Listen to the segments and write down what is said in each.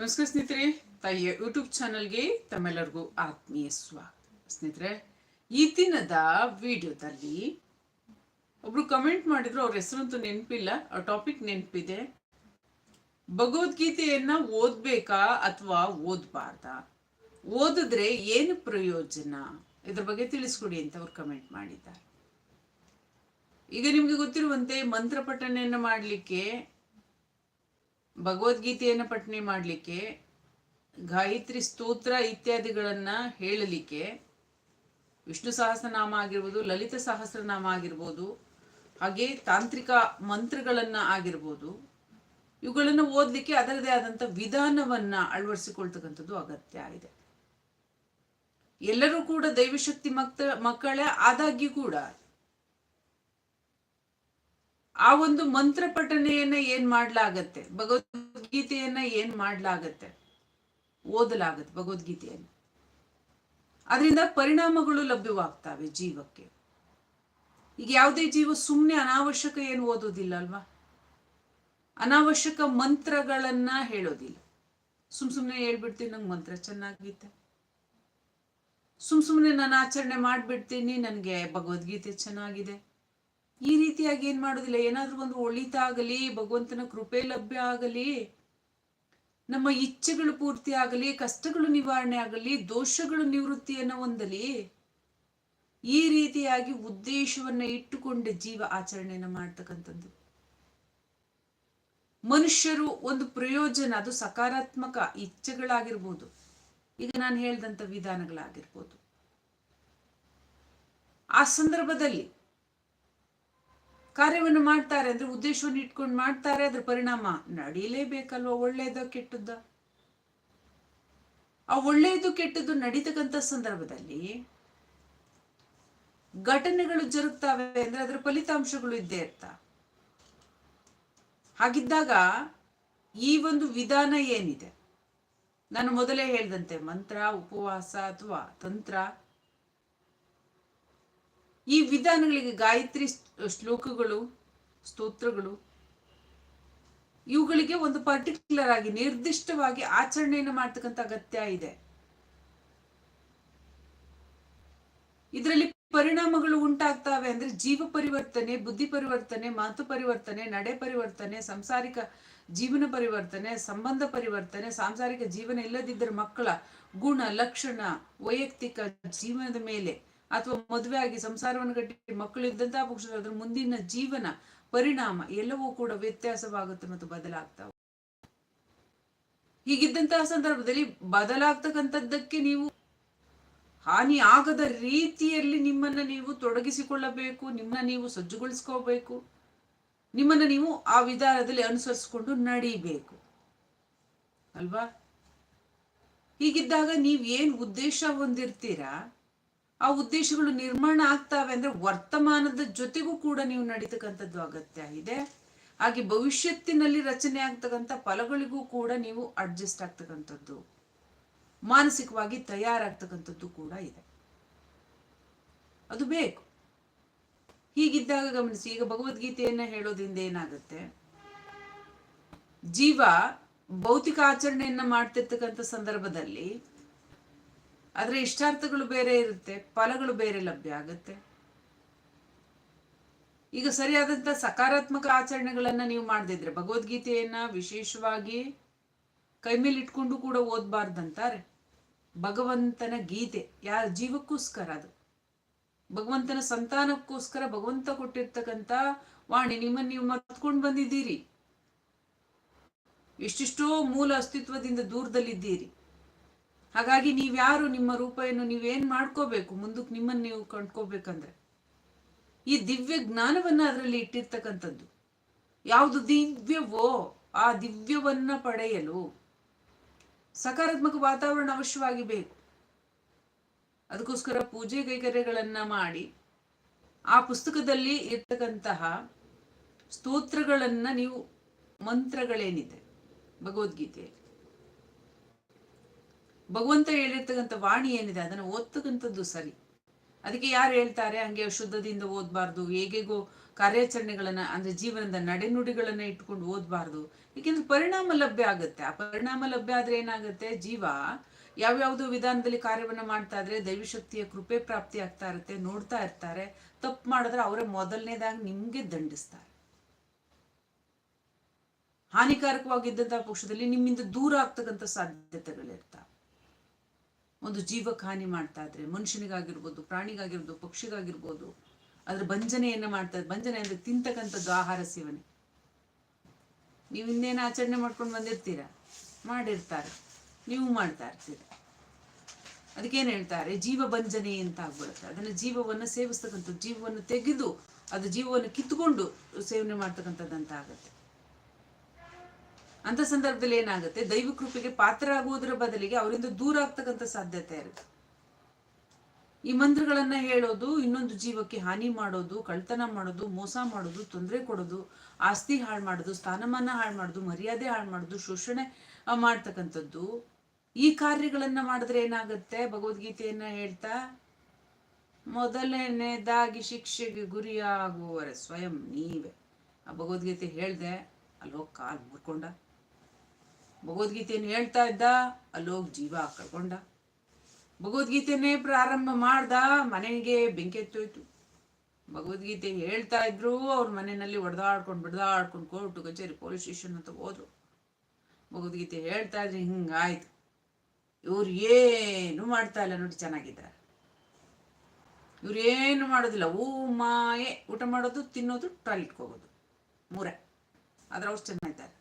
ನಮಸ್ಕಾರ ಸ್ನೇಹಿತರೆ, ತಾಯಿಯ ಯೂಟ್ಯೂಬ್ ಚಾನಲ್ಗೆ ತಮ್ಮೆಲ್ಲರಿಗೂ ಆತ್ಮೀಯ ಸ್ವಾಗತ. ಸ್ನೇಹಿತರೆ, ಈ ದಿನದ ವಿಡಿಯೋದಲ್ಲಿ ಒಬ್ರು ಕಮೆಂಟ್ ಮಾಡಿದ್ರು, ಅವ್ರ ಹೆಸರಂತೂ ನೆನಪಿಲ್ಲ ಆ ಟಾಪಿಕ್ ನೆನಪಿದೆ. ಭಗವದ್ಗೀತೆಯನ್ನ ಓದ್ಬೇಕಾ ಅಥವಾ ಓದ್ಬಾರ್ದಾ? ಓದಿದ್ರೆ ಏನು ಪ್ರಯೋಜನ? ಇದ್ರ ಬಗ್ಗೆ ತಿಳಿಸ್ಕೊಡಿ ಅಂತ ಅವ್ರು ಕಮೆಂಟ್ ಮಾಡಿದ್ದಾರೆ. ಈಗ ನಿಮ್ಗೆ ಗೊತ್ತಿರುವಂತೆ ಮಂತ್ರ ಪಠಣೆಯನ್ನು ಮಾಡಲಿಕ್ಕೆ ಭಗವದ್ಗೀತೆಯನ್ನು ಪಠನೆ ಮಾಡಲಿಕ್ಕೆ, ಗಾಯತ್ರಿ ಸ್ತೋತ್ರ ಇತ್ಯಾದಿಗಳನ್ನ ಹೇಳಲಿಕ್ಕೆ, ವಿಷ್ಣು ಸಹಸ್ರನಾಮ ಆಗಿರ್ಬೋದು, ಲಲಿತ ಸಹಸ್ರನಾಮ ಆಗಿರ್ಬೋದು, ಹಾಗೆ ತಾಂತ್ರಿಕ ಮಂತ್ರಗಳನ್ನ ಆಗಿರ್ಬೋದು, ಇವುಗಳನ್ನು ಓದಲಿಕ್ಕೆ ಅದರದೇ ಆದಂಥ ವಿಧಾನವನ್ನ ಅಳವಡಿಸಿಕೊಳ್ತಕ್ಕಂಥದ್ದು ಅಗತ್ಯ ಇದೆ. ಎಲ್ಲರೂ ಕೂಡ ದೈವಶಕ್ತಿ ಮಕ್ತ ಮಕ್ಕಳೇ ಆದಾಗ್ಯೂ ಕೂಡ ಆ ಒಂದು ಮಂತ್ರ ಪಠನೆಯನ್ನ ಏನ್ ಮಾಡ್ಲಾಗತ್ತೆ? ಭಗವದ್ಗೀತೆಯನ್ನ ಏನ್ ಮಾಡ್ಲಾಗತ್ತೆ? ಓದಲಾಗತ್ತೆ ಭಗವದ್ಗೀತೆಯನ್ನ. ಅದರಿಂದ ಪರಿಣಾಮಗಳು ಲಭ್ಯವಾಗ್ತವೆ ಜೀವಕ್ಕೆ. ಈಗ ಯಾವುದೇ ಜೀವ ಸುಮ್ಮನೆ ಅನಾವಶ್ಯಕ ಏನು ಓದೋದಿಲ್ಲ ಅಲ್ವಾ? ಅನಾವಶ್ಯಕ ಮಂತ್ರಗಳನ್ನ ಹೇಳೋದಿಲ್ಲ. ಸುಮ್ ಸುಮ್ಮನೆ ಹೇಳ್ಬಿಡ್ತೀನಿ ನಂಗೆ ಮಂತ್ರ ಚೆನ್ನಾಗಿತ್ತೆ ಸುಮ್ ಸುಮ್ಮನೆ ನಾನು ಆಚರಣೆ ಮಾಡ್ಬಿಡ್ತೀನಿ, ನನಗೆ ಭಗವದ್ಗೀತೆ ಚೆನ್ನಾಗಿದೆ. ಈ ರೀತಿಯಾಗಿ ಏನ್ ಮಾಡೋದಿಲ್ಲ? ಏನಾದ್ರೂ ಒಂದು ಒಳಿತಾಗಲಿ ಭಗವಂತನ ಕೃಪೆ ಲಭ್ಯ ಆಗಲಿ, ನಮ್ಮ ಇಚ್ಛೆಗಳು ಪೂರ್ತಿ ಆಗಲಿ, ಕಷ್ಟಗಳು ನಿವಾರಣೆ ಆಗಲಿ, ದೋಷಗಳು ನಿವೃತ್ತಿಯನ್ನು ಹೊಂದಲಿ, ಈ ರೀತಿಯಾಗಿ ಉದ್ದೇಶವನ್ನ ಇಟ್ಟುಕೊಂಡ ಜೀವ ಆಚರಣೆಯನ್ನ ಮಾಡ್ತಕ್ಕಂಥದ್ದು. ಮನುಷ್ಯರು ಒಂದು ಪ್ರಯೋಜನ, ಅದು ಸಕಾರಾತ್ಮಕ ಇಚ್ಛೆಗಳಾಗಿರ್ಬೋದು. ಈಗ ನಾನು ಹೇಳ್ದಂತ ವಿಧಾನಗಳಾಗಿರ್ಬೋದು. ಆ ಸಂದರ್ಭದಲ್ಲಿ ಕಾರ್ಯವನ್ನು ಮಾಡ್ತಾರೆ, ಅಂದ್ರೆ ಉದ್ದೇಶವನ್ನು ಇಟ್ಕೊಂಡು ಮಾಡ್ತಾರೆ, ಅದ್ರ ಪರಿಣಾಮ ನಡೀಲೇಬೇಕಲ್ವ ಒಳ್ಳೆಯದ ಕೆಟ್ಟದ್ದ? ಆ ಒಳ್ಳೆಯದು ಕೆಟ್ಟದ್ದು ನಡೀತಕ್ಕಂಥ ಸಂದರ್ಭದಲ್ಲಿ ಘಟನೆಗಳು ಜರುಗ್ತಾವೆ ಅಂದ್ರೆ ಅದರ ಫಲಿತಾಂಶಗಳು ಇದ್ದೇ ಇರ್ತಾ. ಹಾಗಿದ್ದಾಗ ಈ ಒಂದು ವಿಧಾನ ಏನಿದೆ? ನಾನು ಮೊದಲೇ ಹೇಳ್ದಂತೆ, ಮಂತ್ರ, ಉಪವಾಸ ಅಥವಾ ತಂತ್ರ ಈ ವಿಧಾನಗಳಿಗೆ ಗಾಯತ್ರಿ ಶ್ಲೋಕಗಳು, ಸ್ತೋತ್ರಗಳು, ಇವುಗಳಿಗೆ ಒಂದು ಪರ್ಟಿಕ್ಯುಲರ್ ಆಗಿ ನಿರ್ದಿಷ್ಟವಾಗಿ ಆಚರಣೆಯನ್ನು ಮಾಡ್ತಕ್ಕಂಥ ಅಗತ್ಯ ಇದೆ. ಇದರಲ್ಲಿ ಪರಿಣಾಮಗಳು ಉಂಟಾಗ್ತವೆ ಅಂದ್ರೆ ಜೀವ ಪರಿವರ್ತನೆ, ಬುದ್ಧಿ ಪರಿವರ್ತನೆ, ಮಾತು ಪರಿವರ್ತನೆ, ನಡೆ ಪರಿವರ್ತನೆ, ಸಂಸಾರಿಕ ಜೀವನ ಪರಿವರ್ತನೆ, ಸಂಬಂಧ ಪರಿವರ್ತನೆ, ಸಾಂಸಾರಿಕ ಜೀವನ ಇಲ್ಲದಿದ್ದರೆ ಮಕ್ಕಳ ಗುಣ, ಲಕ್ಷಣ, ವೈಯಕ್ತಿಕ ಜೀವನದ ಮೇಲೆ ಅಥವಾ ಮದುವೆ ಆಗಿ ಸಂಸಾರವನ್ನು ಕಟ್ಟಿ ಮಕ್ಕಳು ಇದ್ದಂತಹ ಪಕ್ಷ ಅದರ ಮುಂದಿನ ಜೀವನ, ಪರಿಣಾಮ ಎಲ್ಲವೂ ಕೂಡ ವ್ಯತ್ಯಾಸವಾಗುತ್ತೆ ಮತ್ತು ಬದಲಾಗ್ತಾವೆ. ಹೀಗಿದ್ದಂತಹ ಸಂದರ್ಭದಲ್ಲಿ ಬದಲಾಗ್ತಕ್ಕಂಥದ್ದಕ್ಕೆ ನೀವು ಹಾನಿ ಆಗದ ರೀತಿಯಲ್ಲಿ ನಿಮ್ಮನ್ನ ನೀವು ತೊಡಗಿಸಿಕೊಳ್ಳಬೇಕು, ನಿಮ್ಮನ್ನ ನೀವು ಸಜ್ಜುಗೊಳಿಸ್ಕೋಬೇಕು, ನಿಮ್ಮನ್ನ ನೀವು ಆ ವಿಧಾನದಲ್ಲಿ ಅನುಸರಿಸಿಕೊಂಡು ನಡೀಬೇಕು. ಅಲ್ವಾ? ಹೀಗಿದ್ದಾಗ ನೀವ್ ಏನ್ ಉದ್ದೇಶ ಹೊಂದಿರ್ತೀರಾ? ಆ ಉದ್ದೇಶಗಳು ನಿರ್ಮಾಣ ಆಗ್ತಾವೆ ಅಂದ್ರೆ ವರ್ತಮಾನದ ಜೊತೆಗೂ ಕೂಡ ನೀವು ನಡೀತಕ್ಕಂಥದ್ದು ಅಗತ್ಯ ಇದೆ. ಹಾಗೆ ಭವಿಷ್ಯತ್ತಿನಲ್ಲಿ ರಚನೆ ಆಗ್ತಕ್ಕಂಥ ಫಲಗಳಿಗೂ ಕೂಡ ನೀವು ಅಡ್ಜಸ್ಟ್ ಆಗ್ತಕ್ಕಂಥದ್ದು. ಮಾನಸಿಕವಾಗಿ ತಯಾರಾಗ್ತಕ್ಕಂಥದ್ದು ಕೂಡ ಇದೆ. ಅದು ಬೇಕು. ಹೀಗಿದ್ದಾಗ ಗಮನಿಸಿ, ಈಗ ಭಗವದ್ಗೀತೆಯನ್ನ ಹೇಳೋದ್ರಿಂದ ಏನಾಗುತ್ತೆ? ಜೀವ ಭೌತಿಕ ಆಚರಣೆಯನ್ನ ಮಾಡ್ತಿರ್ತಕ್ಕಂಥ ಸಂದರ್ಭದಲ್ಲಿ ಆದ್ರೆ ಇಷ್ಟಾರ್ಥಗಳು ಬೇರೆ ಇರುತ್ತೆ, ಫಲಗಳು ಬೇರೆ ಲಭ್ಯ ಆಗುತ್ತೆ. ಈಗ ಸರಿಯಾದಂತ ಸಕಾರಾತ್ಮಕ ಆಚರಣೆಗಳನ್ನು ನೀವು ಮಾಡದಿದ್ರೆ ಭಗವದ್ಗೀತೆಯನ್ನ ವಿಶೇಷವಾಗಿ ಕೈ ಮೇಲೆ ಇಟ್ಕೊಂಡು ಕೂಡ ಓದಬಾರ್ದಂತಾರೆ. ಭಗವಂತನ ಗೀತೆ, ಯಾರ ಜೀವಕ್ಕೋಸ್ಕರ ಅದು. ಭಗವಂತನ ಸಂತಾನಕ್ಕೋಸ್ಕರ ಭಗವಂತ ಕೊಟ್ಟಿರ್ತಕ್ಕಂಥ ವಾಣಿ, ನಿಮ್ಮನ್ನು ನೀವು ಮರ್ತ್ಕೊಂಡು ಬಂದಿದ್ದೀರಿ. ಎಷ್ಟೆಷ್ಟೋ ಮೂಲ ಅಸ್ತಿತ್ವದಿಂದ ದೂರದಲ್ಲಿದ್ದೀರಿ. ಹಾಗಾಗಿ ನೀವ್ಯಾರು ನಿಮ್ಮ ರೂಪವನ್ನು ನೀವೇನ್ ಮಾಡ್ಕೋಬೇಕು? ಮುಂದಕ್ಕೆ ನಿಮ್ಮನ್ನು ನೀವು ಕಂಡ್ಕೋಬೇಕಂದ್ರೆ. ಈ ದಿವ್ಯ ಜ್ಞಾನವನ್ನ ಅದರಲ್ಲಿ ಇಟ್ಟಿರ್ತಕ್ಕಂಥದ್ದು. ಯಾವುದು ದಿವ್ಯವೋ ಆ ದಿವ್ಯವನ್ನ ಪಡೆಯಲು ಸಕಾರಾತ್ಮಕ ವಾತಾವರಣ ಅವಶ್ಯವಾಗಿ ಬೇಕು ಅದಕ್ಕೋಸ್ಕರ ಪೂಜೆ ಕೈಕರ್ಯಗಳನ್ನ ಮಾಡಿ ಆ ಪುಸ್ತಕದಲ್ಲಿ ಇರ್ತಕ್ಕಂತಹ ಸ್ತೋತ್ರಗಳನ್ನ ನೀವು ಮಂತ್ರಗಳೇನಿದೆ, ಭಗವದ್ಗೀತೆಯಲ್ಲಿ. ಭಗವಂತ ಹೇಳಿರ್ತಕ್ಕಂಥ ವಾಣಿ ಏನಿದೆ ಅದನ್ನು ಓದ್ತಕ್ಕಂಥದ್ದು ಸರಿ. ಅದಕ್ಕೆ ಯಾರು ಹೇಳ್ತಾರೆ? ಹಂಗೆ ಶುದ್ಧದಿಂದ ಓದಬಾರ್ದು ಹೇಗೆಗೋ ಕಾರ್ಯಾಚರಣೆಗಳನ್ನ ಅಂದ್ರೆ ಜೀವನದ ನಡೆನುಡಿಗಳನ್ನ ಇಟ್ಕೊಂಡು ಓದಬಾರ್ದು. ಏಕೆಂದ್ರೆ ಪರಿಣಾಮ ಲಭ್ಯ ಆಗುತ್ತೆ. ಆ ಪರಿಣಾಮ ಲಭ್ಯ ಆದ್ರೆ ಏನಾಗುತ್ತೆ? ಜೀವ ಯಾವ್ಯಾವುದೋ ವಿಧಾನದಲ್ಲಿ ಕಾರ್ಯವನ್ನ ಮಾಡ್ತಾ ಇದ್ರೆ ದೈವಶಕ್ತಿಯ ಕೃಪೆ ಪ್ರಾಪ್ತಿ ಆಗ್ತಾ ಇರುತ್ತೆ, ನೋಡ್ತಾ ಇರ್ತಾರೆ. ತಪ್ಪು ಮಾಡಿದ್ರೆ ಅವರೇ ಮೊದಲನೇದಾಗಿ ನಿಮ್ಗೆ ದಂಡಿಸ್ತಾರೆ. ಹಾನಿಕಾರಕವಾಗಿದ್ದಂತಹ ಪಕ್ಷದಲ್ಲಿ ನಿಮ್ಮಿಂದ ದೂರ ಆಗ್ತಕ್ಕಂಥ ಸಾಧ್ಯತೆಗಳಿರ್ತಾವೆ. ಒಂದು ಜೀವಕ್ಕೆ ಹಾನಿ ಮಾಡ್ತಾ ಇದ್ರೆ, ಮನುಷ್ಯನಿಗಾಗಿರ್ಬೋದು, ಪ್ರಾಣಿಗಾಗಿರ್ಬೋದು, ಪಕ್ಷಿಗಾಗಿರ್ಬೋದು, ಅದ್ರ ಭಂಜನೆಯನ್ನು ಮಾಡ್ತಾ ಭಂಜನೆ ಅಂದ್ರೆ ತಿಂತಕ್ಕಂಥದ್ದು ಆಹಾರ ಸೇವನೆ. ನೀವು ಇನ್ನೇನು ಆಚರಣೆ ಮಾಡ್ಕೊಂಡು ಬಂದಿರ್ತೀರ? ಮಾಡಿರ್ತಾರೆ. ನೀವು ಮಾಡ್ತಾ ಇರ್ತೀರ. ಅದಕ್ಕೇನು ಹೇಳ್ತಾರೆ? ಜೀವ ಭಂಜನೆ ಅಂತ ಆಗ್ಬಿಡುತ್ತೆ. ಅದನ್ನ ಜೀವವನ್ನು ಸೇವಿಸ್ತಕ್ಕಂಥದ್ದು, ಜೀವವನ್ನು ತೆಗೆದು, ಅದು ಜೀವವನ್ನು ಕಿತ್ಕೊಂಡು ಸೇವನೆ ಮಾಡ್ತಕ್ಕಂಥದ್ದಂತ ಆಗುತ್ತೆ. ಅಂತ ಸಂದರ್ಭದಲ್ಲಿ ಏನಾಗುತ್ತೆ? ದೈವ ಕೃಪೆಗೆ ಪಾತ್ರ ಆಗುವುದರ ಬದಲಿಗೆ ಅವರಿಂದ ದೂರ ಆಗ್ತಕ್ಕಂಥ ಸಾಧ್ಯತೆ ಇರುತ್ತೆ. ಈ ಮಂತ್ರಗಳನ್ನ ಹೇಳೋದು, ಇನ್ನೊಂದು ಜೀವಕ್ಕೆ ಹಾನಿ ಮಾಡೋದು ಕಳ್ತನ ಮಾಡೋದು, ಮೋಸ ಮಾಡೋದು, ತೊಂದರೆ ಕೊಡೋದು, ಆಸ್ತಿ ಹಾಳು ಮಾಡೋದು, ಸ್ಥಾನಮಾನ ಹಾಳು ಮಾಡೋದು, ಮರ್ಯಾದೆ ಹಾಳು ಮಾಡೋದು, ಶೋಷಣೆ ಮಾಡ್ತಕ್ಕಂಥದ್ದು, ಈ ಕಾರ್ಯಗಳನ್ನ ಮಾಡಿದ್ರೆ ಏನಾಗುತ್ತೆ? ಭಗವದ್ಗೀತೆಯನ್ನ ಹೇಳ್ತಾ, ಮೊದಲನೇದಾಗಿ ಶಿಕ್ಷೆಗೆ ಗುರಿಯಾಗುವರೆ ಸ್ವಯಂ ನೀವೇ. ಆ ಭಗವದ್ಗೀತೆ ಹೇಳ್ದೆ ಅಲ್ಲಿ ಹೋಗಿ ಕಾಲ್ ಮುರ್ಕೊಂಡ. ಭಗವದ್ಗೀತೆಯನ್ನು ಹೇಳ್ತಾ ಇದ್ದ ಅಲ್ಲೋಗಿ ಜೀವ ಕಳ್ಕೊಂಡ. ಭಗವದ್ಗೀತೆನೇ ಪ್ರಾರಂಭ ಮಾಡ್ದ, ಮನೆಗೆ ಬೆಂಕಿ ಎತ್ತೋಯ್ತು. ಭಗವದ್ಗೀತೆ ಹೇಳ್ತಾ ಇದ್ರು, ಅವ್ರ ಮನೆಯಲ್ಲಿ ಹೊಡೆದಾಡ್ಕೊಂಡು ಬಿಡ್ದಾಡ್ಕೊಂಡು ಕೋರ್ಟು, ಕಚೇರಿ, ಪೊಲೀಸ್ ಸ್ಟೇಷನ್ ಅಂತ ಹೋದ್ರು. ಭಗವದ್ಗೀತೆ ಹೇಳ್ತಾ ಇದ್ರೆ ಹಿಂಗಾಯ್ತು. ಇವ್ರು ಏನು ಮಾಡ್ತಾ ಇಲ್ಲ ನೋಡಿ ಚೆನ್ನಾಗಿದ್ದಾರೆ. ಇವ್ರು ಏನು ಮಾಡೋದಿಲ್ಲ, ಊ ಮಾಯೆ ಊಟ ಮಾಡೋದು, ತಿನ್ನೋದು, ಟಾಯ್ಲೆಟ್ಗೆ ಹೋಗೋದು. ಮೂರೇ. ಆದ್ರೆ ಅವ್ರು ಚೆನ್ನಾಗಿದ್ದಾರೆ.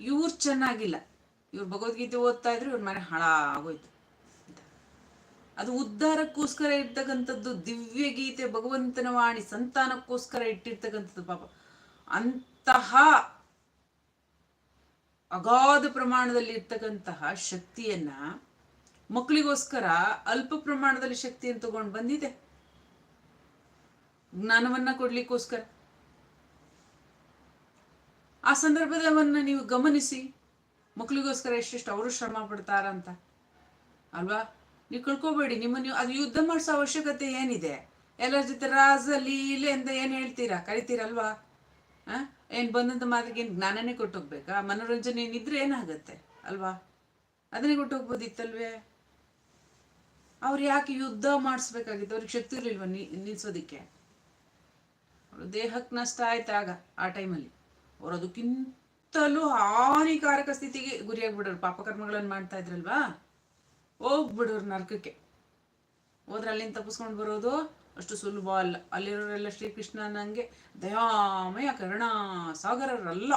ಇವ್ರು ಚೆನ್ನಾಗಿಲ್ಲ. ಇವ್ರು ಭಗವದ್ಗೀತೆ ಓದ್ತಾ ಇದ್ರು ಇವ್ರ ಮನೆ ಹಾಳಾಗೋಯ್ತು. ಆಗೋಯ್ತು ಅದು ಉದ್ಧಾರಕ್ಕೋಸ್ಕರ ಇರ್ತಕ್ಕಂಥದ್ದು ದಿವ್ಯ ಗೀತೆ, ಭಗವಂತನ ವಾಣಿ, ಸಂತಾನಕ್ಕೋಸ್ಕರ ಇಟ್ಟಿರ್ತಕ್ಕಂಥದ್ದು ಪಾಪ. ಅಂತಹ ಅಗಾಧ ಪ್ರಮಾಣದಲ್ಲಿ ಇರ್ತಕ್ಕಂತಹ ಶಕ್ತಿಯನ್ನ ಮಕ್ಕಳಿಗೋಸ್ಕರ ಅಲ್ಪ ಪ್ರಮಾಣದಲ್ಲಿ ಶಕ್ತಿಯನ್ನು ತಗೊಂಡು ಬಂದಿದೆ. ಜ್ಞಾನವನ್ನ ಕೊಡ್ಲಿಕ್ಕೋಸ್ಕರ. ಆ ಸಂದರ್ಭದವನ್ನ ನೀವು ಗಮನಿಸಿ. ಮಕ್ಕಳಿಗೋಸ್ಕರ ಎಷ್ಟೆಷ್ಟು ಅವರು ಶ್ರಮ ಪಡ್ತಾರಂತ. ಅಲ್ವಾ? ನೀವು ಕಳ್ಕೊಬೇಡಿ. ನಿಮ್ಮ ನೀವು ಅದು ಯುದ್ಧ ಮಾಡಿಸೋ ಅವಶ್ಯಕತೆ ಏನಿದೆ? ಎಲ್ಲರ ಜೊತೆ ರಾಜ ಲೀಲೆ ಅಂತ ಏನು ಹೇಳ್ತೀರಾ? ಕರಿತೀರಲ್ವಾ? ಹಾಂ ಏನು ಬಂದಂತ ಮಾತಿಗೆ ಏನು ಜ್ಞಾನನೇ ಕೊಟ್ಟೋಗ್ಬೇಕಾ? ಮನೋರಂಜನೆ ಏನಿದ್ರೆ ಏನಾಗುತ್ತೆ? ಅಲ್ವಾ? ಅದನ್ನೇ ಕೊಟ್ಟೋಗ್ಬೋದಿತ್ತಲ್ವೇ? ಅವ್ರು ಯಾಕೆ ಯುದ್ಧ ಮಾಡಿಸ್ಬೇಕಾಗಿತ್ತು? ಅವ್ರಿಗೆ ಶಕ್ತಿ ಇರಲಿಲ್ವ ನಿಲ್ಸೋದಿಕ್ಕೆ? ದೇಹಕ್ಕೆ ನಷ್ಟ ಆಯ್ತಾಗ ಆ ಟೈಮಲ್ಲಿ ಅವ್ರು ಅದಕ್ಕಿಂತಲೂ ಹಾನಿಕಾರಕ ಸ್ಥಿತಿಗೆ ಗುರಿಯಾಗ್ಬಿಡೋರು. ಪಾಪಕರ್ಮಗಳನ್ನು ಮಾಡ್ತಾ ಇದ್ರಲ್ವಾ? ಹೋಗ್ಬಿಡೋರು ನರ್ಕಕ್ಕೆ. ಹೋದ್ರೆ ಅಲ್ಲಿಂದ ತಪ್ಪಿಸ್ಕೊಂಡು ಬರೋದು ಅಷ್ಟು ಸುಲಭ ಅಲ್ಲ. ಅಲ್ಲಿರೋರೆಲ್ಲ ಶ್ರೀಕೃಷ್ಣನಂಗೆ ದಯಾಮಯ ಕರುಣಾ ಸಾಗರರಲ್ಲ.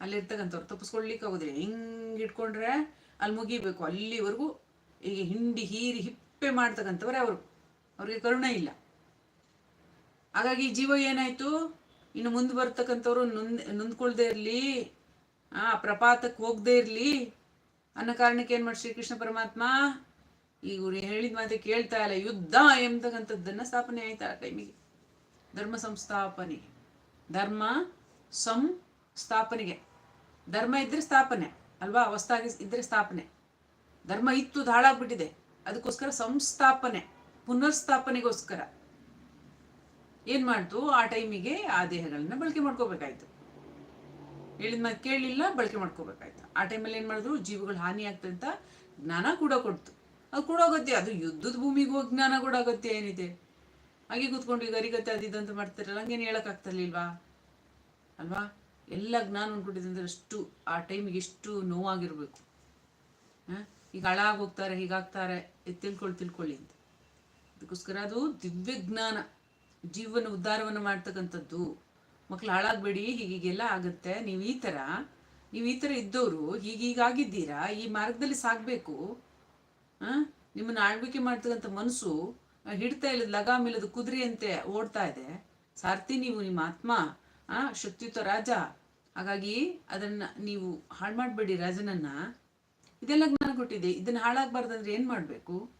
ಅಲ್ಲಿರ್ತಕ್ಕಂಥವ್ರು ತಪ್ಪಿಸ್ಕೊಳ್ಲಿಕ್ಕೆ ಆಗೋದಿಲ್ಲ. ಹೆಂಗೆ ಇಟ್ಕೊಂಡ್ರೆ ಅಲ್ಲಿ ಮುಗಿಬೇಕು. ಅಲ್ಲಿವರೆಗೂ ಈಗ ಹಿಂಡಿ ಹೀರಿ ಹಿಪ್ಪೆ ಮಾಡ್ತಕ್ಕಂಥವ್ರೆ ಅವರು. ಅವ್ರಿಗೆ ಕರುಣೆ ಇಲ್ಲ. ಹಾಗಾಗಿ ಜೀವ ಏನಾಯ್ತು? ಇನ್ನು ಮುಂದೆ ಬರ್ತಕ್ಕಂಥವ್ರು ನೊಂದ್, ನೊಂದ್ಕೊಳ್ದೇ ಇರಲಿ. ಆ ಪ್ರಪಾತಕ್ಕೆ ಹೋಗದೆ ಇರಲಿ. ಅನ್ನೋ ಕಾರಣಕ್ಕೆ ಏನು ಮಾಡಿ ಶ್ರೀಕೃಷ್ಣ ಪರಮಾತ್ಮ? ಈ ಇವ್ರು ಹೇಳಿದ ಮಾತೆ ಕೇಳ್ತಾ ಇಲ್ಲ. ಯುದ್ಧ ಎಂಬತಕ್ಕಂಥದ್ದನ್ನ ಸ್ಥಾಪನೆ ಆಯ್ತಾ ಆ ಟೈಮಿಗೆ ಧರ್ಮ ಸಂಸ್ಥಾಪನೆ. ಧರ್ಮ ಸಂಸ್ಥಾಪನೆಗೆ ಧರ್ಮ ಇದ್ರೆ ಸ್ಥಾಪನೆ, ಅಲ್ವಾ? ಹೊಸ್ದಾಗಿ ಇದ್ರೆ ಸ್ಥಾಪನೆ. ಧರ್ಮ ಇತ್ತು ದಾಳಾಗ್ಬಿಟ್ಟಿದೆ ಅದಕ್ಕೋಸ್ಕರ ಸಂಸ್ಥಾಪನೆ, ಪುನರ್ಸ್ಥಾಪನೆಗೋಸ್ಕರ. ಏನ್ ಮಾಡ್ತು? ಆ ಟೈಮಿಗೆ ಆ ದೇಹಗಳನ್ನ ಬಳಕೆ ಮಾಡ್ಕೋಬೇಕಾಯ್ತು. ಹೇಳಿದ ಮಾತು ಕೇಳಲಿಲ್ಲ ಬಳಕೆ ಮಾಡ್ಕೋಬೇಕಾಯ್ತು. ಆ ಟೈಮಲ್ಲಿ ಏನ್ ಮಾಡಿದ್ರು? ಜೀವಗಳು ಹಾನಿ ಆಗ್ತದೆ ಅಂತ ಜ್ಞಾನ ಕೂಡ ಕೊಡ್ತು. ಅದು ಕೂಡ ಅಗತ್ಯ. ಅದು ಯುದ್ಧದ ಭೂಮಿಗೆ ಜ್ಞಾನ ಕೂಡ ಅಗತ್ಯ ಏನಿದೆ? ಹಾಗೆ ಕೂತ್ಕೊಂಡು ಈಗ ಅರಿಗತ್ತೆ ಅದಿದಂತ ಮಾಡ್ತಾರಲ್ಲ, ಹಂಗೇನು ಹೇಳಕ್ ಆಗ್ತಿರ್ಲಿಲ್ವಾ? ಅಲ್ವಾ? ಎಲ್ಲ ಜ್ಞಾನ ಅಂದ್ಕೊಂಡಿದ್ದಂದ್ರೆ ಅಷ್ಟು, ಆ ಟೈಮಿಗೆ ಎಷ್ಟು ನೋವಾಗಿರ್ಬೇಕು. ಹ? ಈಗ ಹಾಳಾಗಿ ಹೋಗ್ತಾರೆ, ಹೀಗಾಗ್ತಾರೆ ತಿಳ್ಕೊಳ್ಳಿ ತಿಳ್ಕೊಳ್ಳಿ ಅಂತ. ಅದಕ್ಕೋಸ್ಕರ ಅದು ದಿವ್ಯ ಜ್ಞಾನ. ಜೀವನ ಉದ್ಧಾರವನ್ನು ಮಾಡ್ತಕ್ಕಂಥದ್ದು. ಮಕ್ಳು ಹಾಳಾಗ್ಬೇಡಿ, ಹೀಗೀಗೆಲ್ಲ ಆಗುತ್ತೆ. ನೀವು ಈ ಥರ ನೀವು ಈ ಥರ ಇದ್ದವರು ಹೀಗೀಗಾಗಿದ್ದೀರಾ, ಈ ಮಾರ್ಗದಲ್ಲಿ ಸಾಗಬೇಕು. ನಿಮ್ಮನ್ನ ಆಳ್ವಿಕೆ ಮಾಡ್ತಕ್ಕಂಥ ಮನಸ್ಸು ಹಿಡ್ತಾ ಇಲ್ಲದ, ಲಗಾಮ್ ಇಲ್ಲದ ಕುದುರೆಯಂತೆ ಓಡ್ತಾ ಇದೆ. ಸಾರ್ತಿ ನೀವು ನಿಮ್ಮ ಆತ್ಮ, ಆ, ಶಕ್ತಿಯುತ ರಾಜ. ಹಾಗಾಗಿ ಅದನ್ನ ನೀವು ಹಾಳು ಮಾಡಬೇಡಿ ರಾಜನನ್ನ. ಇದೆಲ್ಲ ಜ್ಞಾನ ಕೊಟ್ಟಿದೆ. ಇದನ್ನ ಹಾಳಾಗಬಾರ್ದಂದ್ರೆ ಏನು ಮಾಡಬೇಕು?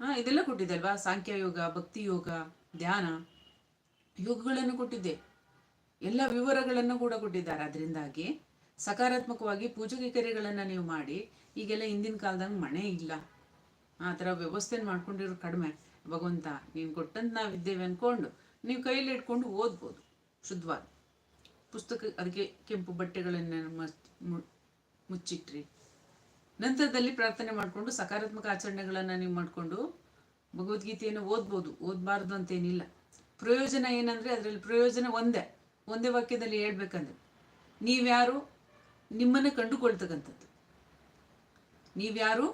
ಹಾ ಇದೆಲ್ಲ ಕೊಟ್ಟಿದೆ ಅಲ್ವಾ? ಸಾಂಖ್ಯ ಯೋಗ, ಭಕ್ತಿ ಯೋಗ. ಧ್ಯಾನ ಯೋಗಗಳನ್ನು ಕೊಟ್ಟಿದೆ ಎಲ್ಲ ವಿವರಗಳನ್ನು ಕೂಡ ಕೊಟ್ಟಿದ್ದಾರೆ. ಅದರಿಂದಾಗಿ ಸಕಾರಾತ್ಮಕವಾಗಿ ಪೂಜೆಗೆ ಕರೆಗಳನ್ನು ನೀವು ಮಾಡಿ, ಈಗೆಲ್ಲ ಹಿಂದಿನ ಕಾಲದಂಗೆ ಮನೆ ಇಲ್ಲ. ಆ ಥರ ವ್ಯವಸ್ಥೆ ಮಾಡ್ಕೊಂಡಿರೋ ಕಡಿಮೆ. ಭಗವಂತ ನೀವು ಕೊಟ್ಟಂತ ನಾವಿದ್ದೇವೆ ಅನ್ಕೊಂಡು ನೀವು ಕೈಯಲ್ಲಿ ಇಟ್ಕೊಂಡು ಓದ್ಬೋದು ಶುದ್ಧವಾಗಿ ಪುಸ್ತಕ ಅದಕ್ಕೆ ಕೆಂಪು ಬಟ್ಟೆಗಳನ್ನು ಮುಚ್ಚಿಟ್ರಿ. ನಂತರದಲ್ಲಿ ಪ್ರಾರ್ಥನೆ ಮಾಡಿಕೊಂಡು ಸಕಾರಾತ್ಮಕ ಆಚರಣೆಗಳನ್ನು ನೀವು ಮಾಡಿಕೊಂಡು ಭಗವದ್ಗೀತೆಯನ್ನು ಓದ್ಬೋದು, ಓದಬಾರ್ದು ಅಂತೇನಿಲ್ಲ. ಪ್ರಯೋಜನ ಏನಂದರೆ ಅದರಲ್ಲಿ ಪ್ರಯೋಜನ ಒಂದೇ ಒಂದೇ ವಾಕ್ಯದಲ್ಲಿ ಹೇಳ್ಬೇಕಂದ್ರೆ, ನೀವ್ಯಾರು ನಿಮ್ಮನ್ನು ಕಂಡುಕೊಳ್ತಕ್ಕಂಥದ್ದು. ನೀವ್ಯಾರು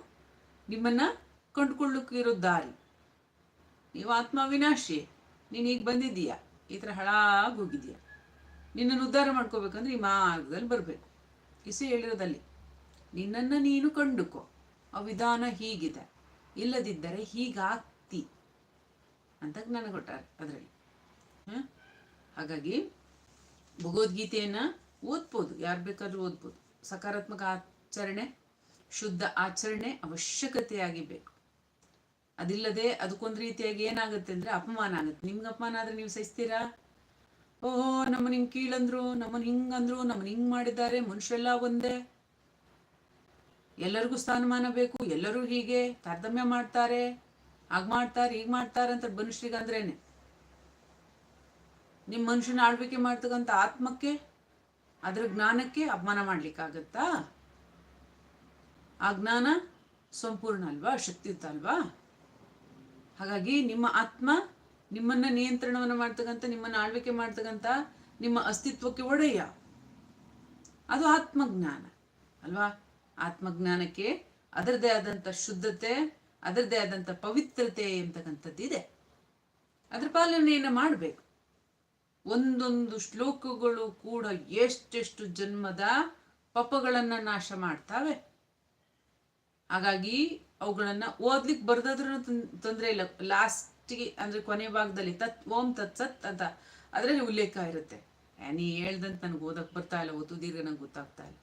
ನಿಮ್ಮನ್ನು ಕಂಡುಕೊಳ್ಳಕ್ಕಿರೋ ದಾರಿ. ನೀವು ಆತ್ಮ ವಿನಾಶಿ ನೀನು ಈಗ ಬಂದಿದ್ದೀಯಾ? ಈ ಥರ ಹಳಾಗಿ ಹೋಗಿದ್ದೀಯಾ? ನಿನ್ನನ್ನು ಉದ್ಧಾರ ಮಾಡ್ಕೋಬೇಕಂದ್ರೆ ಈ ಮಾರ್ಗದಲ್ಲಿ ಬರಬೇಕು. ಇಸು ಹೇಳಿರೋದಲ್ಲಿ, ನಿನ್ನನ್ನು ನೀನು ಕಂಡುಕೋ ಆ ವಿಧಾನ ಹೀಗಿದೆ. ಇಲ್ಲದಿದ್ದರೆ ಹೀಗಾಗ್ತಿ ಅಂತ ಜ್ಞಾನ ಕೊಟ್ಟಾರೆ ಅದರಲ್ಲಿ. ಹಾಗಾಗಿ ಭಗವದ್ಗೀತೆಯನ್ನು ಓದ್ಬೋದು, ಯಾರು ಬೇಕಾದ್ರೂ ಓದ್ಬೋದು. ಸಕಾರಾತ್ಮಕ ಆಚರಣೆ, ಶುದ್ಧ ಆಚರಣೆ ಅವಶ್ಯಕತೆಯಾಗಿ ಬೇಕು ಅದಿಲ್ಲದೆ ಅದಕ್ಕೊಂದು ರೀತಿಯಾಗಿ ಏನಾಗುತ್ತೆ ಅಂದ್ರೆ ಅಪಮಾನ ಆಗುತ್ತೆ. ನಿಮ್ಗೆ ಅಪಮಾನ ಆದ್ರೆ ನೀವು ಸಹಿಸ್ತೀರಾ? ಓಹೋ ನಮ್ಮನ್ನ ಹಿಂಗ್ ಕೀಳಂದ್ರು ನಮ್ಮನ್ನ ಹಿಂಗಂದ್ರು ನಮ್ಮನ್ನ ಹಿಂಗೆ ಮಾಡಿದ್ದಾರೆ, ಮನುಷ್ಯರೆಲ್ಲ ಒಂದೇ. ಎಲ್ಲರಿಗೂ ಸ್ಥಾನಮಾನ ಬೇಕು, ಎಲ್ಲರೂ ಹೀಗೆ ತಾರತಮ್ಯ ಮಾಡ್ತಾರೆ, ಹಾಗ್ ಮಾಡ್ತಾರೆ, ಹೀಗ್ ಮಾಡ್ತಾರೆ ಅಂತ ಮನುಷ್ಯರಿಗಂದ್ರೇನೆ ನಿಮ್ಮ ಮನುಷ್ಯನ ಆಳ್ವಿಕೆ ಮಾಡ್ತಕ್ಕಂಥ ಆತ್ಮಕ್ಕೆ, ಅದ್ರ ಜ್ಞಾನಕ್ಕೆ ಅಪಮಾನ ಮಾಡ್ಲಿಕ್ಕಾಗತ್ತಾ? ಆ ಜ್ಞಾನ ಸಂಪೂರ್ಣ ಅಲ್ವಾ? ಶಕ್ತಿಯುತ ಅಲ್ವಾ? ಹಾಗಾಗಿ ನಿಮ್ಮ ಆತ್ಮ ನಿಮ್ಮನ್ನ ನಿಯಂತ್ರಣವನ್ನು ಮಾಡ್ತಕ್ಕಂಥ, ನಿಮ್ಮನ್ನ ಆಳ್ವಿಕೆ ಮಾಡ್ತಕ್ಕಂಥ ನಿಮ್ಮ ಅಸ್ತಿತ್ವಕ್ಕೆ ಒಡೆಯ. ಅದು ಆತ್ಮಜ್ಞಾನ ಅಲ್ವಾ? ಆತ್ಮಜ್ಞಾನಕ್ಕೆ ಅದರದೇ ಆದಂಥ ಶುದ್ಧತೆ, ಅದರದೇ ಆದಂಥ ಪವಿತ್ರತೆ ಎಂತಕ್ಕಂಥದ್ದು ಇದೆ ಅದ್ರ ಪಾಲನೆಯನ್ನು ಮಾಡಬೇಕು. ಒಂದೊಂದು ಶ್ಲೋಕಗಳು ಕೂಡ ಎಷ್ಟೆಷ್ಟು ಜನ್ಮದ ಪಪಗಳನ್ನು ನಾಶ ಮಾಡ್ತಾವೆ. ಹಾಗಾಗಿ ಅವುಗಳನ್ನು ಓದ್ಲಿಕ್ಕೆ ಬರ್ದಾದ್ರೂ ತೊಂದರೆ ಇಲ್ಲ. ಲಾಸ್ಟಿಗೆ ಅಂದ್ರೆ ಕೊನೆ ಭಾಗದಲ್ಲಿ ತತ್, ಓಂ ತತ್ ಸತ್ ಅಂತ ಅದರಲ್ಲಿ ಉಲ್ಲೇಖ ಇರುತ್ತೆ. ನೀ ಹೇಳ್ದಂತ ನನಗೆ ಓದಕ್ಕೆ ಬರ್ತಾ ಇಲ್ಲ ಓದು ದೀರ್ಘ ನಂಗೆ ಗೊತ್ತಾಗ್ತಾ ಇಲ್ಲ.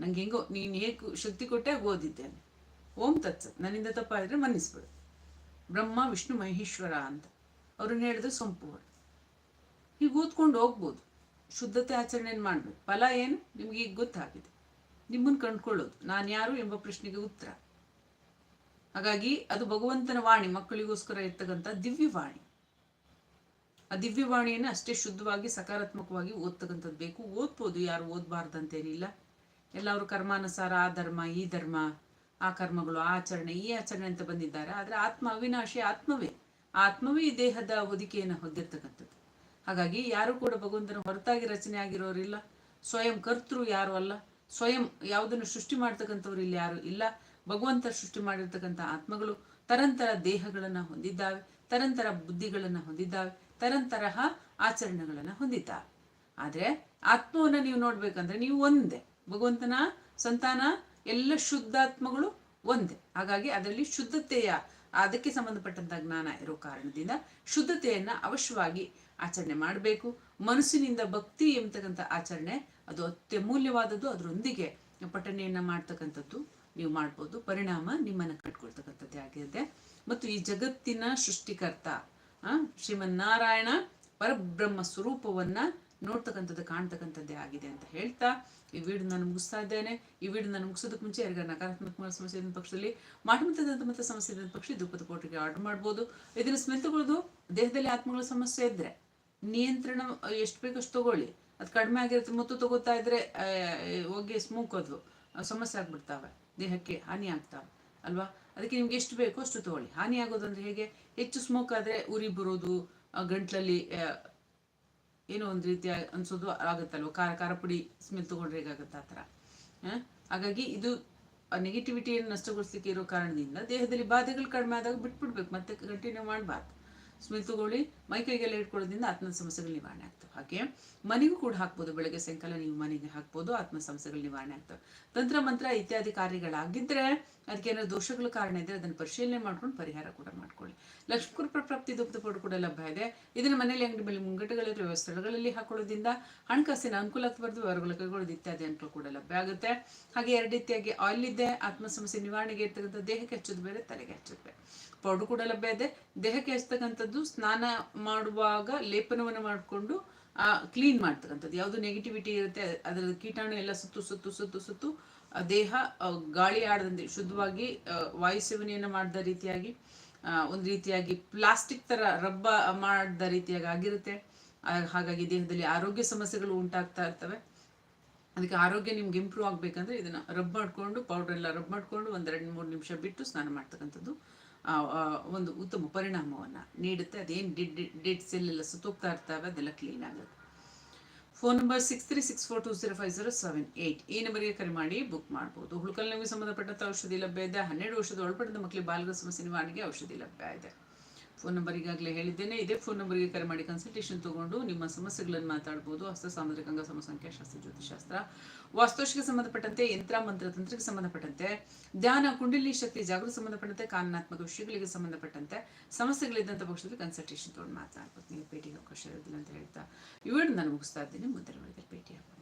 ನಂಗೆ ಹೆಂಗೋ, ನೀನು ಹೇಗೆ ಶಕ್ತಿ ಕೊಟ್ಟೆ ಓದಿದ್ದೇನೆ. ಓಂ ತತ್ಸ. ನನ್ನಿಂದ ತಪ್ಪಾದರೆ ಮನ್ನಿಸ್ಬಿಡು. ಬ್ರಹ್ಮ, ವಿಷ್ಣು, ಮಹೇಶ್ವರ ಅಂತ. ಅವ್ರನ್ನ ಹೇಳಿದ್ರೆ ಸಂಪೂರ್ಣ ಹೀಗೆ ಓದ್ಕೊಂಡು ಹೋಗ್ಬೋದು. ಶುದ್ಧತೆ ಆಚರಣೆಯನ್ನು ಮಾಡಬೇಕು. ಫಲ ಏನು? ನಿಮ್ಗೆ ಈಗ ಗೊತ್ತಾಗಿದೆ. ನಿಮ್ಮನ್ನು ಕಂಡ್ಕೊಳ್ಳೋದು. ನಾನು ಯಾರು ಎಂಬ ಪ್ರಶ್ನೆಗೆ ಉತ್ತರ. ಹಾಗಾಗಿ ಅದು ಭಗವಂತನ ವಾಣಿ, ಮಕ್ಕಳಿಗೋಸ್ಕರ ಇರ್ತಕ್ಕಂಥ ದಿವ್ಯವಾಣಿ ಆ ದಿವ್ಯವಾಣಿಯನ್ನು ಅಷ್ಟೇ ಶುದ್ಧವಾಗಿ, ಸಕಾರಾತ್ಮಕವಾಗಿ ಓದ್ತಕ್ಕಂಥದ್ದು ಬೇಕು. ಓದ್ಬೋದು. ಯಾರು ಓದಬಾರ್ದಂತೇನಿಲ್ಲ ಎಲ್ಲರೂ ಕರ್ಮಾನುಸಾರ, ಆ ಧರ್ಮ, ಈ ಧರ್ಮ, ಆ ಕರ್ಮಗಳು ಆಚರಣೆ, ಈ ಆಚರಣೆ ಅಂತ ಬಂದಿದ್ದಾರೆ. ಆದರೆ ಆತ್ಮ ಅವಿನಾಶಿ ಆತ್ಮವೇ. ಆತ್ಮವೇ ಈ ದೇಹದ ಹೊದಿಕೆಯನ್ನು ಹೊಂದಿರ್ತಕ್ಕಂಥದ್ದು ಹಾಗಾಗಿ ಯಾರು ಕೂಡ ಭಗವಂತನ ಹೊರತಾಗಿ ರಚನೆ ಆಗಿರೋರಿಲ್ಲ. ಸ್ವಯಂ ಕರ್ತೃ ಯಾರು ಅಲ್ಲ. ಸ್ವಯಂ ಯಾವುದನ್ನು ಸೃಷ್ಟಿ ಮಾಡ್ತಕ್ಕಂಥವ್ರು ಇಲ್ಲಿ ಯಾರು ಇಲ್ಲ. ಭಗವಂತ ಸೃಷ್ಟಿ ಮಾಡಿರ್ತಕ್ಕಂಥ ಆತ್ಮಗಳು ತರಂತರ ದೇಹಗಳನ್ನು ಹೊಂದಿದ್ದಾವೆ, ತರಂತರ ಬುದ್ಧಿಗಳನ್ನು ಹೊಂದಿದ್ದಾವೆ, ತರಂತರಹ ಆಚರಣೆಗಳನ್ನು ಹೊಂದಿದ್ದಾವೆ. ಆದರೆ ಆತ್ಮವನ್ನ ನೀವು ನೋಡ್ಬೇಕಂದ್ರೆ ನೀವು ಒಂದೇ. ಭಗವಂತನ ಸಂತಾನ ಎಲ್ಲ ಶುದ್ಧಾತ್ಮಗಳು ಒಂದೇ. ಹಾಗಾಗಿ ಅದರಲ್ಲಿ ಶುದ್ಧತೆಯ ಅದಕ್ಕೆ ಸಂಬಂಧಪಟ್ಟಂತಹ ಜ್ಞಾನ ಇರೋ ಕಾರಣದಿಂದ ಶುದ್ಧತೆಯನ್ನ ಅವಶ್ಯವಾಗಿ ಆಚರಣೆ ಮಾಡಬೇಕು. ಮನಸ್ಸಿನಿಂದ ಭಕ್ತಿ ಎಂಬತಕ್ಕಂಥ ಆಚರಣೆ ಅದು ಅತ್ಯಮೂಲ್ಯವಾದದ್ದು. ಅದರೊಂದಿಗೆ ಪಠಣೆಯನ್ನ ಮಾಡ್ತಕ್ಕಂಥದ್ದು ನೀವು ಮಾಡ್ಬೋದು. ಪರಿಣಾಮ ನಿಮ್ಮನ್ನು ಕಟ್ಕೊಳ್ತಕ್ಕಂಥದ್ದೇ ಆಗಿರುತ್ತೆ. ಮತ್ತು ಈ ಜಗತ್ತಿನ ಸೃಷ್ಟಿಕರ್ತ ಆ, ಶ್ರೀಮನ್ನಾರಾಯಣ ಪರಬ್ರಹ್ಮ ಸ್ವರೂಪವನ್ನ ನೋಡ್ತಕ್ಕಂಥದ್ದು, ಕಾಣ್ತಕ್ಕಂಥದ್ದೇ ಆಗಿದೆ ಅಂತ ಹೇಳ್ತಾ ಈ ವಿಡಿಯೋ ನಾನು ಮುಗಿಸ್ತಾ ಇದ್ದೇನೆ. ಈ ವಿಡಿಯೋ ನಾನು ಮುಗಿಸೋದಕ್ಕೆ ಮುಂಚೆ ಯಾರಿಗಾರ ನಕಾರಾತ್ಮಕ ಸಮಸ್ಯೆ ಇದ್ದ ಪಕ್ಷದಲ್ಲಿ ಮಾಟಮಂತದಂತ ಮತ್ತು ಸಮಸ್ಯೆ ಇದ್ದ ಪಕ್ಷ ದುಪ್ಪದ ಕೋಟಿಗೆ ಆರ್ಡರ್ ಮಾಡ್ಬೋದು. ಇದನ್ನು ಸ್ಮೆಲ್ ದೇಹದಲ್ಲಿ ಆತ್ಮಗಳ ಸಮಸ್ಯೆ ಇದ್ರೆ ನಿಯಂತ್ರಣ ಎಷ್ಟು ಬೇಕು ಅಷ್ಟು ತಗೊಳ್ಳಿ. ಅದು ಕಡಿಮೆ ಆಗಿರುತ್ತೆ, ಮತ್ತು ತಗೋತಾ ಇದ್ರೆ ಹೋಗಿ ಸ್ಮೋಕ್ ಅದು ಸಮಸ್ಯೆ ಆಗ್ಬಿಡ್ತಾವೆ. ದೇಹಕ್ಕೆ ಹಾನಿ ಆಗ್ತಾವೆ. ಅಲ್ವಾ? ಅದಕ್ಕೆ ನಿಮ್ಗೆ ಎಷ್ಟು ಬೇಕೋ ಅಷ್ಟು ತಗೊಳ್ಳಿ. ಹಾನಿ ಆಗೋದಂದ್ರೆ ಹೇಗೆ? ಹೆಚ್ಚು ಸ್ಮೋಕ್ ಆದ್ರೆ ಉರಿ ಬರೋದು ಗಂಟಲಲ್ಲಿ ಏನೋ ಒಂದು ರೀತಿ ಅನ್ಸೋದು ಆಗುತ್ತಲ್ವ? ಖಾರ ಖಾರ ಪುಡಿ ಸ್ಮೆಲ್ ತಗೊಂಡ್ರೆ ಹೇಗಾಗುತ್ತೆ ಆ ಥರ? ಹಾಗಾಗಿ ಇದು ನೆಗೆಟಿವಿಟಿಯನ್ನು ನಷ್ಟಗೊಳಿಸ್ಲಿಕ್ಕೆ ಇರೋ ಕಾರಣದಿಂದ ದೇಹದಲ್ಲಿ ಬಾಧೆಗಳು ಕಡಿಮೆ ಆದಾಗ ಬಿಟ್ಬಿಡ್ಬೇಕು, ಮತ್ತೆ ಕಂಟಿನ್ಯೂ ಮಾಡಬಾರ್ದು. ಸ್ಮೆಲ್ ತಗೊಳ್ಳಿ ಮೈಕೈಗೆಲ್ಲ ಇಟ್ಕೊಳ್ಳೋದ್ರಿಂದ ಆತ್ಮ ಸಮಸ್ಯೆಗಳು ನಿವಾರಣೆ ಆಗ್ತವೆ. ಹಾಗೆ ಮನೆಗೂ ಕೂಡ ಹಾಕ್ಬೋದು, ಬೆಳಗ್ಗೆ ಸಾಯಂಕಾಲ ನೀವು ಮನೆಗೆ ಹಾಕ್ಬೋದು ಆತ್ಮ ಸಮಸ್ಯೆಗಳು ನಿವಾರಣೆ ಆಗ್ತವೆ. ತಂತ್ರ, ಮಂತ್ರ ಇತ್ಯಾದಿ ಕಾರ್ಯಗಳಾಗಿದ್ದರೆ ಅದಕ್ಕೆ ಏನಾದ್ರು ದೋಷಗಳ ಕಾರಣ ಇದ್ದರೆ ಅದನ್ನು ಪರಿಶೀಲನೆ ಮಾಡ್ಕೊಂಡು ಪರಿಹಾರ ಕೂಡ ಮಾಡ್ಕೊಳ್ಳಿ. ಲಕ್ಷ್ಮೀ ಪ್ರಾಪ್ತಿ ದುಗ್ಧ ಪೌಡರ್ ಕೂಡ ಲಭ್ಯ ಇದೆ. ಇದನ್ನು ಮನೆಯಲ್ಲಿ ಅಂಗಡಿ ಮೇಲೆ ಮುಂಗಟ್ಟುಗಳಿರುವ ಸ್ಥಳಗಳಲ್ಲಿ ಹಾಕೊಳ್ಳೋದ್ರಿಂದ ಹಣಕಾಸಿನ ಅನುಕೂಲ ಆಗ್ಬಾರ್ದು ಕೈಗೊಳ್ಳೋದು ಇತ್ಯಾದಿ ಅನುಕೂಲ ಕೂಡ ಲಭ್ಯ ಆಗುತ್ತೆ. ಹಾಗೆ ಎರಡು ರೀತಿಯಾಗಿ ಆಯಿಲ್ ಇದೆ ಆತ್ಮ ಸಮಸ್ಯೆ ನಿವಾರಣೆಗೆ ಇರ್ತಕ್ಕಂಥ ದೇಹಕ್ಕೆ ಹಚ್ಚೋದು ಬೇರೆ, ತಲೆಗೆ ಹಚ್ಚೋದು ಬೇರೆ. ಪೌಡರ್ ಕೂಡ ಲಭ್ಯ ಇದೆ. ದೇಹಕ್ಕೆ ಹಚ್ತಕ್ಕಂಥದ್ದು ಸ್ನಾನ ಮಾಡುವಾಗ ಲೇಪನವನ್ನು ಮಾಡಿಕೊಂಡು ಕ್ಲೀನ್ ಮಾಡ್ತಕ್ಕಂಥದ್ದು. ಯಾವುದು ನೆಗೆಟಿವಿಟಿ ಇರುತ್ತೆ ಅದರ ಕೀಟಾಣು ಎಲ್ಲ ಸುತ್ತು ಸುತ್ತು ಸುತ್ತು ಸುತ್ತು ದೇಹ ಗಾಳಿ ಆಡದಂತೆ ಶುದ್ಧವಾಗಿ ಆ, ವಾಯು ಸೇವನೆಯನ್ನು ಮಾಡಿದ ರೀತಿಯಾಗಿ ಆ, ಒಂದು ರೀತಿಯಾಗಿ ಪ್ಲಾಸ್ಟಿಕ್ ತರ ರಬ್ಬ ಮಾಡಿದ ರೀತಿಯಾಗಿ ಆಗಿರುತ್ತೆ. ಹಾಗಾಗಿ ದೇಹದಲ್ಲಿ ಆರೋಗ್ಯ ಸಮಸ್ಯೆಗಳು ಉಂಟಾಗ್ತಾ ಇರ್ತವೆ. ಅದಕ್ಕೆ ಆರೋಗ್ಯ ನಿಮ್ಗೆ ಇಂಪ್ರೂವ್ ಆಗ್ಬೇಕಂದ್ರೆ ಇದನ್ನ ರಬ್ ಮಾಡಿಕೊಂಡು ಪೌಡರ್ ಎಲ್ಲ ರಬ್ ಮಾಡಿಕೊಂಡು ಒಂದೆರಡು ಮೂರು ನಿಮಿಷ ಬಿಟ್ಟು ಸ್ನಾನ ಮಾಡ್ತಕ್ಕಂಥದ್ದು. ಆ, ಆ, ಒಂದು ಉತ್ತಮ ಪರಿಣಾಮವನ್ನು ನೀಡುತ್ತೆ. ಅದೇನು ಡಿಡ್ ಡಿಡ್ ಎಲ್ಲ ಸುತ್ತೋಗ್ತಾ ಇರ್ತವೆ, ಅದೆಲ್ಲ ಕ್ಲೀನ್ ಆಗುತ್ತೆ. Phone number six three six four two zero five zero seven eight ಈ ನಂಬರ್ಗೆ ಕರೆ ಮಾಡಿ ಬುಕ್ ಮಾಡ್ಬೋದು. ಹುಳುಕಲ್ ನೋವಿಗೆ ಸಂಬಂಧಪಟ್ಟಂಥ ಔಷಧಿ ಲಭ್ಯ ಇದೆ. ಹನ್ನೆರಡು ವರ್ಷದ ಒಳಪಡಿದ ಮಕ್ಕಳಿಗೆ ಬಾಲಗ ಸಮಸ್ಯೆ ನಿವಾರಣೆಗೆ ಔಷಧಿ ಲಭ್ಯ ಇದೆ. ಫೋನ್ ನಂಬರ್ ಈಗಾಗಲೇ ಹೇಳಿದ್ದೇನೆ. ಇದೇ ಫೋನ್ ನಂಬರ್ಗೆ ಕರೆ ಮಾಡಿ ಕನ್ಸಲ್ಟೇಷನ್ ತಗೊಂಡು ನಿಮ್ಮ ಸಮಸ್ಯೆಗಳನ್ನು ಮಾತಾಡ್ಬೋದು. ಹಸ್ತ ಸಾಮುದ್ರಿಕ ಅಂಗ ಸಮಸಂಖ್ಯಾ ಶಾಸ್ತ್ರ ಜ್ಯೋತಿಷಾಸ್ತ್ರ ವಾಸ್ತುಶಿಗೆ ಸಂಬಂಧಪಟ್ಟಂತೆ, ಯಂತ್ರ ಮಂತ್ರ ತಂತ್ರಕ್ಕೆ ಸಂಬಂಧಪಟ್ಟಂತೆ, ಧ್ಯಾನ, ಕುಂಡಲಿ ಶಕ್ತಿ, ಜಾಗೃತಿ ಸಂಬಂಧಪಟ್ಟಂತೆ, ಕಾನೂನಾತ್ಮಕ ವಿಷಯಗಳಿಗೆ ಸಂಬಂಧಪಟ್ಟಂತೆ, ಸಮಸ್ಯೆಗಳಿದ್ದಂಥ ಪಕ್ಷದಲ್ಲಿ ಕನ್ಸಲ್ಟೇಷನ್ ತಗೊಂಡು ಮಾತಾಡ್ಬೋದು. ನೀವು ಭೇಟಿಗೆ ಅವಕಾಶ ಇರೋದಿಲ್ಲ ಅಂತ ಹೇಳ್ತಾ. ಇವೆರಡು ನಾನು ಮುಗಿಸ್ತಾ ಇದ್ದೀನಿ. ಮುಂದಿನ ಭೇಟಿ ಆಗೋಣ.